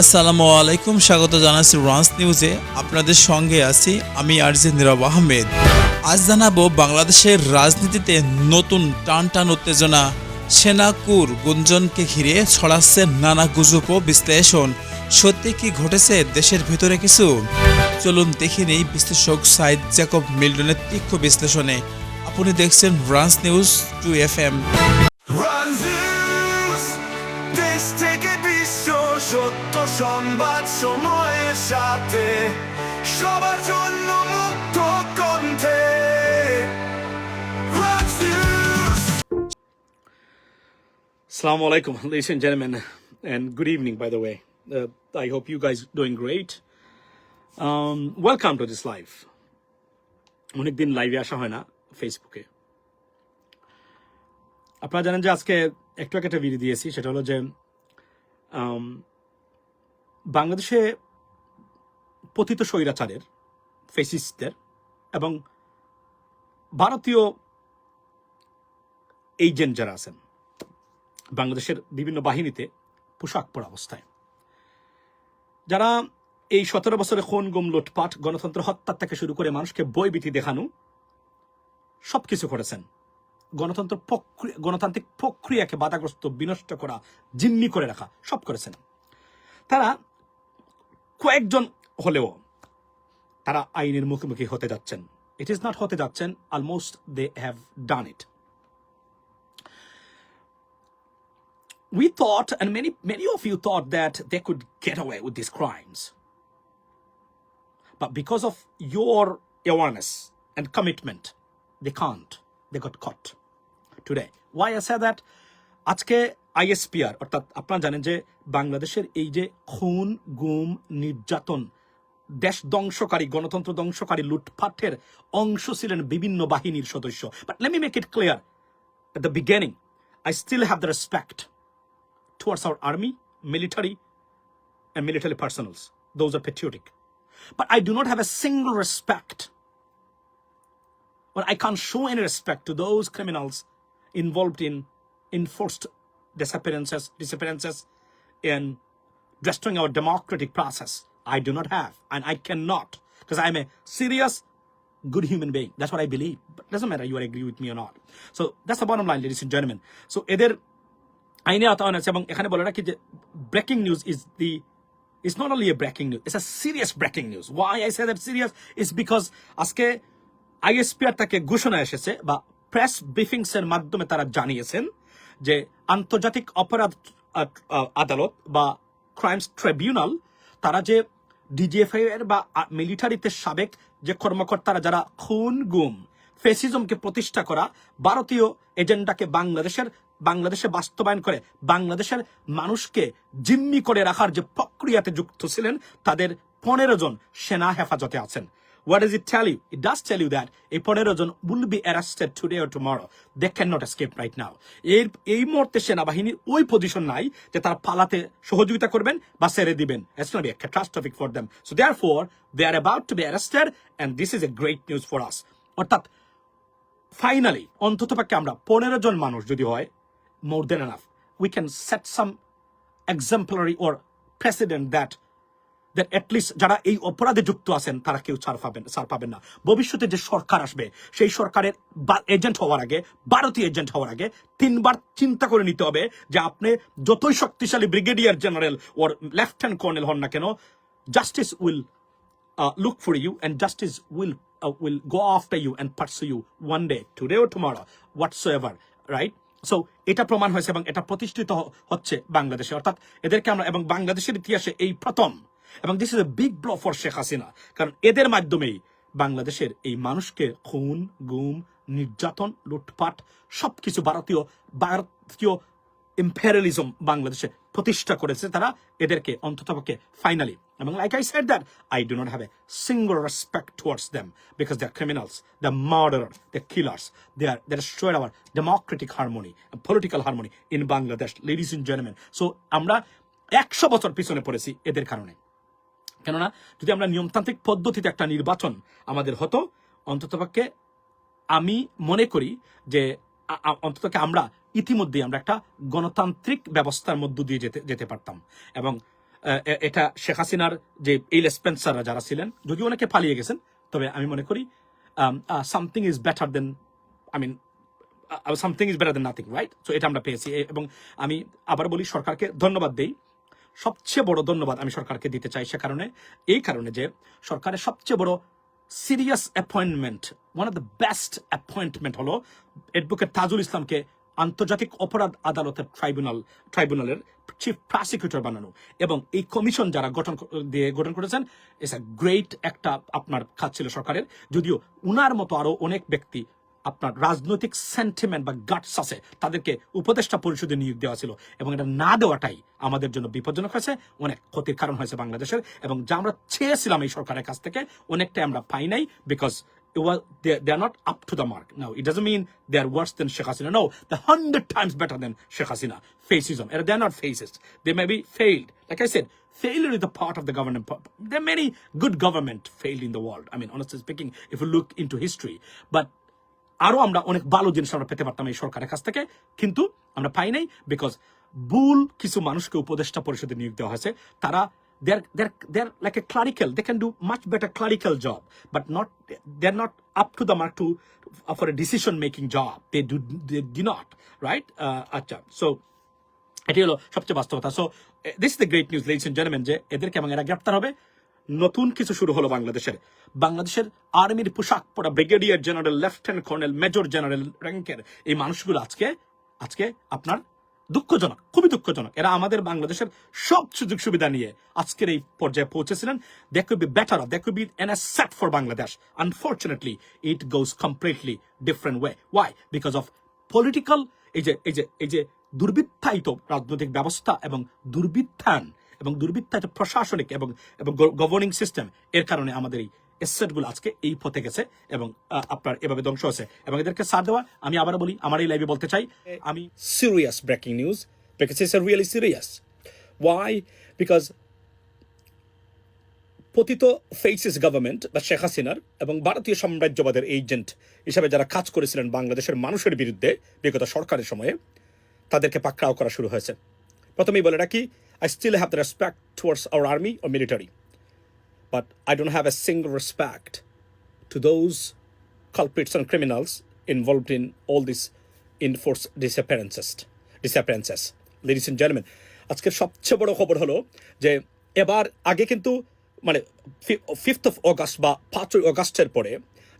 আসসালামু আলাইকুম, স্বাগত জানাচ্ছি রান্স নিউজে আপনাদের সঙ্গে আছি আমি আরজে নীরব আহমেদ। আজ জানাব বাংলাদেশের রাজনীতিতে নতুন টান টান উত্তেজনা সেনাকুর গুঞ্জনকে ঘিরে ছড়াচ্ছে নানা গুজব ও বিশ্লেষণ। সত্যি কি ঘটেছে দেশের ভেতরে কিছু? চলুন দেখে নেই বিশ্লেষক সাইদ জ্যাকব মিল্টনের তীক্ষ্ণ বিশ্লেষণে। আপনি দেখছেন রান্স নিউজ টু এফ এম সত্য সংবাদ সময়ের সাথে সবার জন্য মুক্ত কণ্ঠে Assalamu alaikum, ladies and gentlemen, and good evening, by the way. Uh, I hope you guys doing great. Um, welcome to this live. অনেকদিন লাইভে আসা হয় না ফেসবুকে আপনারা জানেন যে আজকে একটু একটা ভিডিও দিয়েছি সেটা হলো যে um, বাংলাদেশে পতিত স্বৈরাচারের, ফেসিস্টদের এবং ভারতীয় এজেন্ট যারা আছেন, বাংলাদেশের বিভিন্ন বাহিনীতে পোশাক পরা অবস্থায়। যারা এই সতেরো বছরে খুন, গুম, লুটপাট, গণতন্ত্র হত্যার থেকে শুরু করে মানুষকে বইবিতি দেখানো, সবকিছু করেছেন। গণতন্ত্র প্রক্রিয়া, গণতান্ত্রিক প্রক্রিয়াকে বাধাগ্রস্ত, বিনষ্ট করা, জিম্মি করে রাখা, সব করেছেন। তারা কয়েকজন হলেও তারা আইনের মুখোমুখি হতে যাচ্ছেন ইট ইজ নট হতে যাচ্ছেন almost they have done it we thought, and many many of you thought that they could get away with these crimes. But because of your awareness and commitment, they can't. They got caught today. Why I say that? আজকে ISPR, অর্থাৎ আপনারা জানেন যে বাংলাদেশের এই যে খুন, গুম, নির্যাতন, দেশ ধ্বংসকারী, গণতন্ত্র ধ্বংসকারী লুটপাটের অংশ ছিলেন বিভিন্ন বাহিনীর সদস্য। But let me make it clear at the beginning I still have the respect towards our army military and military personnels those are patriotic but I do not have a single respect I can show an respect to those criminals involved in enforced disappearances, disappearances, in destroying our democratic process. I do not have, and I cannot, because I'm a serious good human being. That's what I believe. But doesn't matter you agree with me or not. So that's the bottom line, ladies and gentlemen. So এদের আইনে আওতায় আছে এবং এখানে বলে রাখি যে breaking news is the it's not only a breaking news it's a serious breaking news why I say that serious is because আজকে আইএসপিআর তাকে ঘোষণা এসেছে বা প্রেস ব্রিফিংস এর মাধ্যমে তারা জানিয়েছেন যে আন্তর্জাতিক অপরাধ আদালত বা ক্রাইমস ট্রাইব্যুনাল তারা যে ডিজিএফআই এর বা মিলিটারিতে সাবেক যে কর্মকর্তারা যারা খুন, গুম ফেসিজমকে প্রতিষ্ঠা করা ভারতীয় এজেন্ডাকে বাংলাদেশের, বাংলাদেশে বাস্তবায়ন করে, বাংলাদেশের মানুষকে জিম্মি করে রাখার যে প্রক্রিয়াতে যুক্ত ছিলেন, তাদের পনেরো জন সেনা হেফাজতে আছেন। What does it tell you? It does tell you that a পনেরো জন will be arrested today or tomorrow. They cannot escape right now. এর এই মুহূর্তে সেনাবাহিনীর ওই পজিশন নাই যে তারা পালাতে সহযোগিতা করবেন বা ছেড়ে দিবেন It's going to be a catastrophic for them. So therefore, they are about to be arrested and this is a great news for us. অর্থাৎ ফাইনালি অন্ততপক্ষে আমরা পনেরো জন মানুষ যদি হয় more than enough we can set some exemplary or precedent that that at least যারা এই অপরাধে যুক্ত আছেন, তারা কেউ ছাড় পাবেন ছাড় পাবেন না। ভবিষ্যতে যে সরকার আসবে, সেই সরকারের এজেন্ট হওয়ার আগে, ভারতীয় এজেন্ট হওয়ার আগে, তিনবার চিন্তা করে নিতে হবে যে আপনি যতই শক্তিশালী brigadier general or lieutenant colonel হন না কেন justice will look for you and justice will will go after you after you you one day day, today or tomorrow, whatsoever, right? So এটা প্রমাণ হয়েছে এবং এটা প্রতিষ্ঠিত হচ্ছে বাংলাদেশে। অর্থাৎ এদেরকে আমরা, এবং বাংলাদেশের ইতিহাসে এই প্রথম এবং this is a big blow for Sheikh Hasina কারণ এদের মাধ্যমেই বাংলাদেশের এই মানুষকে খুন, গুম, নির্যাতন, লুটপাট সবকিছু ভারতীয় ভারতীয় ইম্পেরিয়ালিজম বাংলাদেশে প্রতিষ্ঠা করেছে তারা, এদেরকে অন্ততপক্ষে ফাইনালি এবং like I said that I do not have a single respect towards them because they are criminals the murder the killers they are they stole our democratic harmony political harmony in Bangladesh ladies in gentleman so আমরা একশো বছর পিছনে পড়েছি এদের কারণে। কেননা যদি আমরা নিয়মতান্ত্রিক পদ্ধতিতে একটা নির্বাচন আমাদের হতো, অন্ততপক্ষে আমি মনে করি যে অন্ততকে আমরা ইতিমধ্যে আমরা একটা গণতান্ত্রিক ব্যবস্থার মধ্য দিয়ে যেতে যেতে পারতাম। এবং এটা শেখ হাসিনার যে এই স্পেন্সাররা যারা ছিলেন, যদিও অনেকে পালিয়ে গেছেন, তবে আমি মনে করি something is better than I mean something is better than nothing right so এটা আমরা পেয়েছি। এবং আমি আবার বলি, সরকারকে ধন্যবাদ দেই সবচেয়ে বড় ধন্যবাদ আমি সরকারকে দিতে চাই সে কারণে, এই কারণে যে সরকারের সবচেয়ে বড় serious appointment one of the best appointment হলো অ্যাডভোকেট তাজুল ইসলামকে আন্তর্জাতিক অপরাধ আদালতের ট্রাইব্যুনাল ট্রাইব্যুনালের চিফ প্রসিকিউটর বানানো। এবং এই কমিশন যারা গঠন দিয়ে গঠন করেছেন আ গ্রেট একটা আপনার কাজ ছিল সরকারের। যদিও উনার মতো আরও অনেক ব্যক্তি আপনার রাজনৈতিক সেন্টিমেন্ট বা গাটস আছে, তাদেরকে উপদেষ্টা পরিষদে নিয়োগ দেওয়া ছিল এবং এটা না দেওয়াটাই আমাদের জন্য বিপজ্জনক হয়েছে, অনেক ক্ষতির কারণ হয়েছে বাংলাদেশের এবং যা আমরা চেয়েছিলাম এই সরকারের কাছ থেকে অনেকটাই আমরা পাই নাই because government fail in the world I mean honest is picking if you look in to but আরও আমরা অনেক ভালো জিনিস আমরা পেতে পারতাম এই সরকারের কাছ থেকে, কিন্তু আমরা পাই নাই বিকজ ভুল কিছু মানুষকে উপদেষ্টা পরিষদে নিয়োগ দেওয়া হয়েছে। তারা there there like a clerical they do much better clerical job but not they not up to the mark to for decision making job they do they the right আচ্ছা সো এটি হলো সবচেয়ে বাস্তবতা। So this is great news ladies and যে এদেরকে এবং এরা গ্রেপ্তার হবে। নতুন কিছু শুরু হলো বাংলাদেশের। বাংলাদেশের আর্মির পোশাক পরা brigadier general, lieutenant colonel, major general র্যাঙ্কের এই মানুষগুলো আজকে আজকে আপনার দুঃখজনক, খুবই দুঃখজনক। এরা আমাদের বাংলাদেশের সব সুযোগ সুবিধা নিয়ে আজকের এই পর্যায়ে পৌঁছেছিলেন। That could be better that could be an set for Bangladesh unfortunately it goes completely different way why because of political এই যে এই যে এই যে দুর্বৃত্তায়িত রাজনৈতিক ব্যবস্থা এবং দুর্বৃত্তায়ন এবং দুর্বৃত্তায়িত প্রশাসনিক এবং এবং গভর্নিং সিস্টেম এর কারণে আমাদের এই এসেটগুলো আজকে এই পথে গেছে এবং আপনার এভাবে ধ্বংস হয়েছে। এবং এদেরকে সার দেওয়া আমি আবার বলি আমার এই লাইভে বলতে চাই আমি serious breaking news because it's really serious why because পতিত ফেসিস গভর্নমেন্ট বা শেখ হাসিনার এবং ভারতীয় সাম্রাজ্যবাদের এজেন্ট হিসাবে যারা কাজ করেছিলেন বাংলাদেশের মানুষের বিরুদ্ধে বিগত সরকারের সময়ে তাদেরকে পাকড়াও করা শুরু হয়েছে। প্রথমেই বলে রাখি I still have the respect towards our army O military but I don't have a single respect to those culprits and criminals involved in all these enforced disappearances. disappearances. Ladies and gentlemen, আজকের সবচেয়ে বড় খবর হলো যে এবার আগে কিন্তু মানে ফিফথ অফ অগাস্ট বা পাঁচই অগাস্টের পরে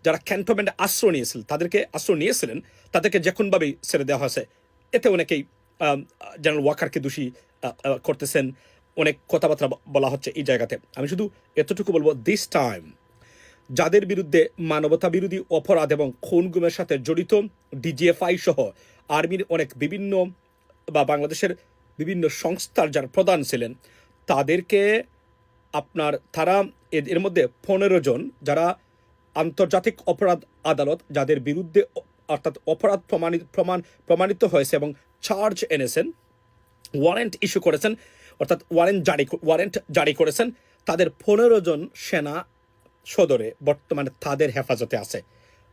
যারা ক্যান্টনমেন্টে আশ্রয় নিয়েছিলেন তাদেরকে আশ্রয় নিয়েছিলেন তাদেরকে যে কোনোভাবেই ছেড়ে দেওয়া হয়েছে এতে অনেকেই জেনারেল ওয়াকারকে দোষী করতেছেন, অনেক কথাবার্তা বলা হচ্ছে এই জায়গাতে। আমি শুধু এতটুকু বলব দিস টাইম যাদের বিরুদ্ধে মানবতা বিরোধী অপরাধ এবং খুন গুমের সাথে জড়িত ডিজিএফআই সহ আর্মির অনেক বিভিন্ন বা বাংলাদেশের বিভিন্ন সংস্থার যারা প্রধান ছিলেন, তাদেরকে আপনার, তারা এর মধ্যে পনেরো জন যারা আন্তর্জাতিক অপরাধ আদালত, যাদের বিরুদ্ধে অর্থাৎ অপরাধ প্রমাণিত, প্রমাণ, প্রমাণিত হয়েছে এবং চার্জ এনেছেন ওয়ারেন্ট ইস্যু করেছেন, অর্থাৎ ওয়ারেন্ট জারি ওয়ারেন্ট জারি করেছেন, তাদের পনেরো জন সেনা সদরে বর্তমানে তাদের হেফাজতে আছে।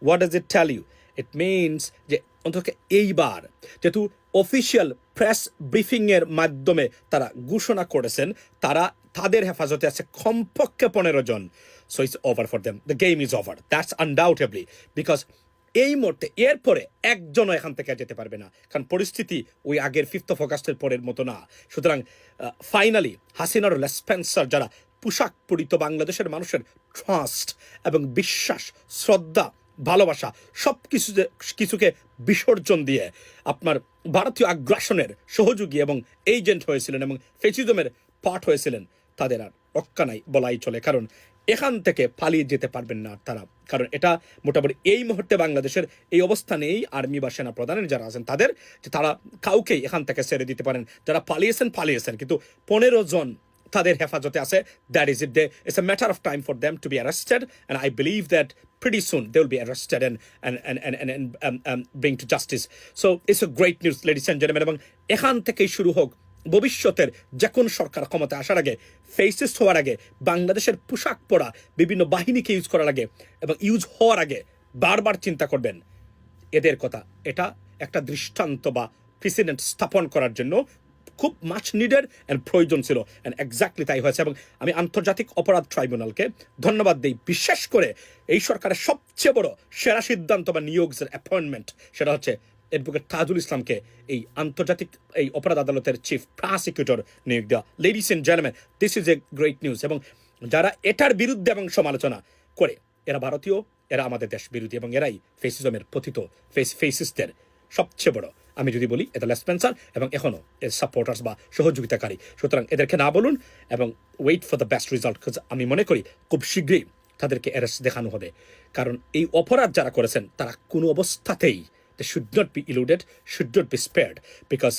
What does it tell you it means যে অন্তত এইবার যেহেতু অফিসিয়াল প্রেস ব্রিফিংয়ের মাধ্যমে তারা ঘোষণা করেছেন, তারা তাদের হেফাজতে আছে কমপক্ষে পনেরো জন। So it's over for them the game is over that's undoubtedly because এই মুহূর্তে, এরপরে একজনও এখান থেকে যেতে পারবে না। কারণ পরিস্থিতি ওই আগের ফিফথ অফ অগাস্টের পরের মতো না। সুতরাং ফাইনালি হাসিনার লেসপেন্সার যারা পোশাক পরিত বাংলাদেশের মানুষের ট্রাস্ট এবং বিশ্বাস, শ্রদ্ধা, ভালোবাসা সব কিছু কিছুকে বিসর্জন দিয়ে আপনার ভারতীয় আগ্রাসনের সহযোগী এবং এজেন্ট হয়েছিলেন এবং ফেসিজমের পাঠ হয়েছিলেন, তাদের আর রক্ষা নাই বলাই চলে। কারণ এখান থেকে পালিয়ে যেতে পারবেন না তারা। কারণ এটা মোটামুটি এই মুহূর্তে বাংলাদেশের এই অবস্থানেই আর্মি বা সেনা প্রধানের যারা আছেন তাদের যে তারা কাউকেই এখান থেকে ছেড়ে দিতে পারেন। যারা পালিয়েছেন পালিয়েছেন। কিন্তু পনেরো জন তাদের হেফাজতে আছে। That is it they it's a matter of time for them to be arrested and I believe that pretty soon they will be arrested and and and and, and, and um, um, bring to justice. So it's এবং এখান থেকেই শুরু হোক ভবিষ্যতের যে কোন সরকার ক্ষমতা আসার আগে ফেসিস্ট হওয়ার আগে, বাংলাদেশের পোশাক পরা বিভিন্ন বাহিনীকে ইউজ করার আগে এবং ইউজ হওয়ার আগে বারবার চিন্তা করবেন। এদের কথা, এটা একটা দৃষ্টান্ত বা প্রেসিডেন্ট স্থাপন করার জন্য খুব মাছ নিডেড অ্যান্ড প্রয়োজন ছিল। অ্যান্ড এক্স্যাক্টলি তাই হয়েছে এবং আমি আন্তর্জাতিক অপরাধ ট্রাইব্যুনালকে ধন্যবাদ দিই। বিশেষ করে এই সরকারের সবচেয়ে বড় সেরা সিদ্ধান্ত বা নিয়োগের অ্যাপয়েন্টমেন্ট সেটা হচ্ছে অ্যাডভোকেট তাজুল ইসলামকে এই আন্তর্জাতিক এই অপরাধ আদালতের চিফ প্রসিকিউটর নিয়োগ দেওয়া। Ladies and gentleman this is a great news এবং যারা এটার বিরুদ্ধে এবং সমালোচনা করে, এরা ভারতীয়, এরা আমাদের দেশ বিরোধী এবং এরাই ফেসিজমের পথিত ফেস ফেসিস্টের সবচেয়ে বড়। আমি যদি বলি এটা লেসপেন্সার এবং এখনও এর সাপোর্টার্স বা সহযোগিতাকারী। সুতরাং এদেরকে না বলুন এবং wait for the best result আমি মনে করি খুব শীঘ্রই তাদেরকে অ্যারেস্ট দেখানো হবে। কারণ এই অপরাধ যারা করেছেন, তারা কোনো অবস্থাতেই they should not be eluded should not be spared because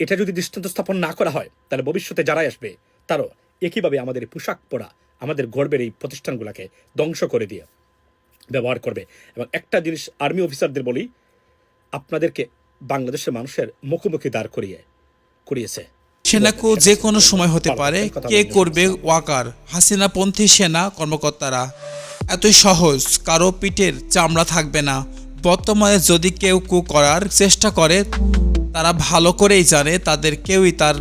এটা যদি দৃষ্টান্ত স্থাপন না করা হয় তাহলে ভবিষ্যতে যারাই আসবে তারও একইভাবে আমাদের পোশাক পরা আমাদের গর্বের এই প্রতিষ্ঠানগুলোকে ধ্বংস করে দিয়ে ব্যবহার করবে। এবং একটা জিনিস আর্মি অফিসারদের বলি আপনাদেরকে বাংলাদেশের মানুষের মুখোমুখি দাঁড় করিয়ে করিয়েছে। সেনাকু যে কোনো সময় হতে পারে কে করবে ওয়াকার হাসিনাপন্থী সেনা কর্মকর্তারা এতই সহজ কারও পিঠের চামড়া থাকবে না। বর্তমানে যদি কেউ কু করার চেষ্টা করে, তারা ভালো করেই জানে তাদের কেউই তার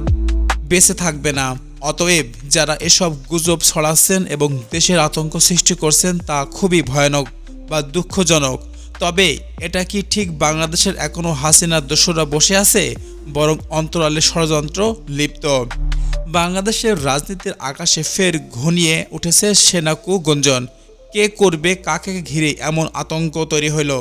বেঁচে থাকবে না। অতএব যারা এসব গুজব ছড়াচ্ছেন এবং দেশের আতঙ্ক সৃষ্টি করছেন, তা খুবই ভয়ানক বা দুঃখজনক। তবে এটা কি ঠিক বাংলাদেশের এখনও হাসিনার দোষরা বসে আছে, বরং অন্তরালে ষড়যন্ত্র লিপ্ত? বাংলাদেশের রাজনীতির আকাশে ফের ঘনিয়ে উঠেছে সেনাকু গঞ্জন। কে করবে, কাকে ঘিরে এমন আতঙ্ক তৈরি হইল?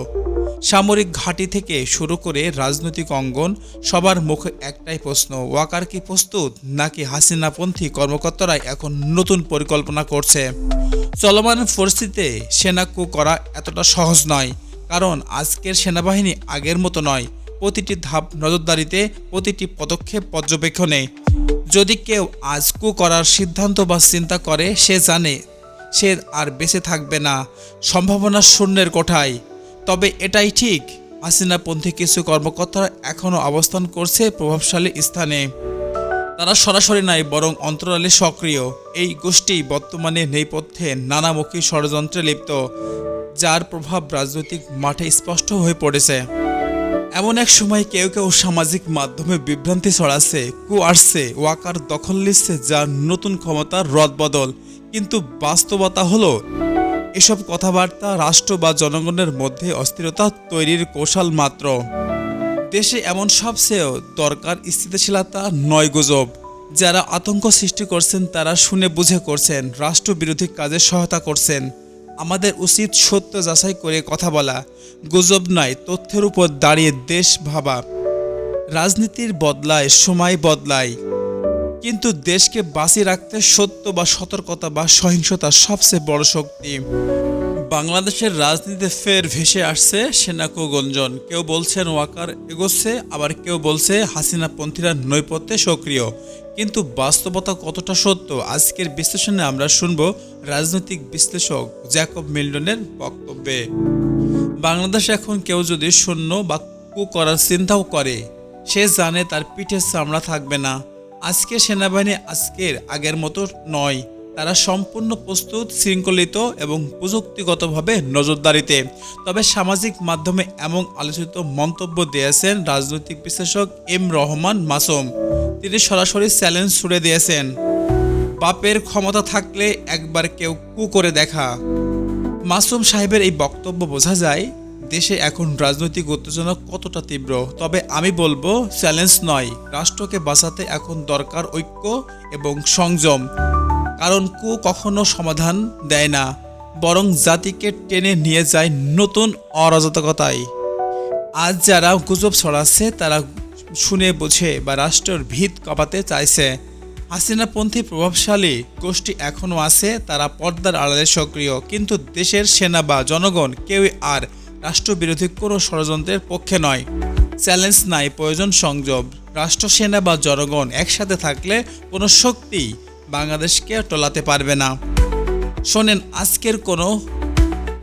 সামরিক ঘাঁটি থেকে শুরু করে রাজনৈতিক অঙ্গন সবার মুখে একটাই প্রশ্ন, ওয়াকার কি প্রস্তুত? নাকি হাসিনাপন্থী কর্মকর্তারাই এখন নতুন পরিকল্পনা করছে? চলমান পরিস্থিতিতে সেনা কু করা এতটা সহজ নয়, কারণ আজকের সেনাবাহিনী আগের মতো নয়। প্রতিটি ধাপ নজরদারিতে, প্রতিটি পদক্ষেপ পর্যবেক্ষণে। যদি কেউ আজ কু করার সিদ্ধান্ত বা চিন্তা করে, সে জানে সে আর বেঁচে থাকবে না, সম্ভাবনা শূন্যের কোঠায়। তবে এটাই ঠিক হাসিনাপন্থী কিছু কর্মকর্তারা এখনও অবস্থান করছে প্রভাবশালী স্থানে। তারা সরাসরি নাই, বরং অন্তরালে সক্রিয়। এই গোষ্ঠী বর্তমানে নেপথ্যে নানামুখী ষড়যন্ত্রে লিপ্ত, যার প্রভাব রাজনৈতিক মাঠে স্পষ্ট হয়ে পড়েছে। এমন এক সময় কেউ কেউ সামাজিক মাধ্যমে বিভ্রান্তি ছড়াচ্ছে কু আসছে ওয়াকার দখল নিচ্ছে যা নতুন ক্ষমতার রদবদল। কিন্তু বাস্তবতা হলো, এসব কথাবার্তা রাষ্ট্র বা জনগণের মধ্যে অস্থিরতা তৈরির কৌশল মাত্র। দেশে এমন সবচেয়েও দরকার স্থিতিশীলতা নয় গুজব। যারা আতঙ্ক সৃষ্টি করছেন, তারা শুনে বুঝে করছেন, রাষ্ট্রবিরোধী কাজে সহায়তা করছেন। আমাদের উচিত সত্য যাচাই করে কথা বলা। গুজব নয়, তথ্যের উপর দাঁড়িয়ে দেশ ভাবা। রাজনীতির বদলায়, সময় বদলায়। কিন্তু দেশকে বাঁচিয়ে রাখতে সত্য বা সতর্কতা বা সহিংসতা সবচেয়ে বড় শক্তি। বাংলাদেশের রাজনীতিতে ফের ভেসে আসছে সেনাকো গঞ্জন কেউ বলছেন ওয়াকার এগোচ্ছে, আবার কেউ বলছে হাসিনাপন্থীরা নৈপথ্যে সক্রিয়। কিন্তু বাস্তবতা কতটা সত্য, আজকের বিশ্লেষণে আমরা শুনব রাজনৈতিক বিশ্লেষক জ্যাকব মিল্টনের বক্তব্যে। বাংলাদেশ এখন কেউ যদি শূন্য বা কু করার চিন্তাও করে, সে জানে তার পিঠের চামড়া থাকবে না। আজকে সেনাবাহিনী আজকের আগের মতো নয়। তারা সম্পূর্ণ প্রস্তুত, শৃঙ্খলিত এবং প্রযুক্তিগতভাবে নজরদারিতে। তবে সামাজিক মাধ্যমে এমন আলোচিত মন্তব্য দিয়েছেন রাজনৈতিক বিশ্লেষক এম রহমান মাসুম। তিনি সরাসরি চ্যালেঞ্জ ছুড়ে দিয়েছেন, বাপের ক্ষমতা থাকলে একবার কেউ কু করে দেখা। মাসুম সাহেবের এই বক্তব্য বোঝা যায় দেশে এখন রাজনৈতিক উত্তেজনা কতটা তীব্র? তবে আমি বলব, চ্যালেঞ্জ নয়। রাষ্ট্রকে বাঁচাতে এখন দরকার ঐক্য এবং সংযম। কারণ কু কখনো সমাধান দেয় না, বরং জাতিকে টেনে নিয়ে যায় নতুন অরাজকতায়। আজ যারা গুজব ছড়াচ্ছে, তারা শুনে বোঝে বা রাষ্ট্রের ভিত কপাতে চাইছে। হাসিনাপন্থী প্রভাবশালী গোষ্ঠী এখনও আছে, তারা পর্দার আড়ালে সক্রিয়। কিন্তু দেশের সেনা বা জনগণ কেউই আর রাষ্ট্রবিরোধী কোনো ষড়যন্ত্রের পক্ষে নয়। চ্যালেঞ্জ নাই, প্রয়োজন সংযোগ রাষ্ট্র, সেনা বা জনগণ একসাথে থাকলে কোনো শক্তি বাংলাদেশকে টলাতে পারবে না। শোনেন, আজকের কোনো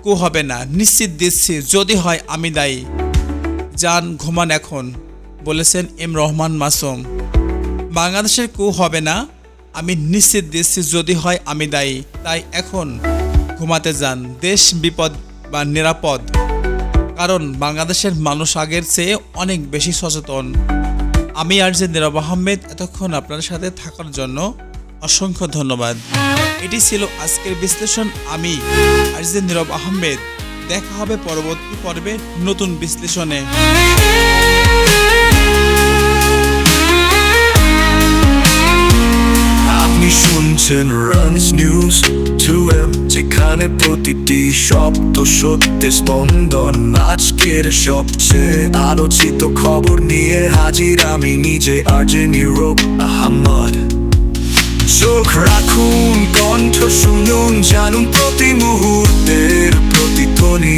কু হবে না। নিশ্চিত দিচ্ছি, যদি হয় আমি দায়ী। যান, ঘুমান এখন, বলেছেন এম রহমান মাসুম। বাংলাদেশের কু হবে না, আমি নিশ্চিত দিচ্ছি, যদি হয় আমি দায়ী। তাই এখন ঘুমাতে যান। দেশ বিপদ বা নিরাপদ। কারণ বাংলাদেশের মানুষ আগের চেয়ে অনেক বেশি সচেতন। আমি আর যে নীরব আহমেদ এতক্ষণ আপনার সাথে থাকার জন্য অসংখ্য ধন্যবাদ। এটি ছিল আজকের বিশ্লেষণ। আমি আর যে নীরব আহমেদ দেখা হবে পরবর্তী পর্বে নতুন বিশ্লেষণে। আপনি শুনছেন রানস নিউজ টু এম যেখানে প্রতিটি শব্দ সত্যি স্পন্দন। আজকের সবচেয়ে আলোচিত খবর নিয়ে হাজির আমি নিজে, আর্জে নীরব আহমদ। চোখ রাখুন, কণ্ঠ শুনুন, জানুন প্রতি মুহূর্তের প্রতিধ্বনি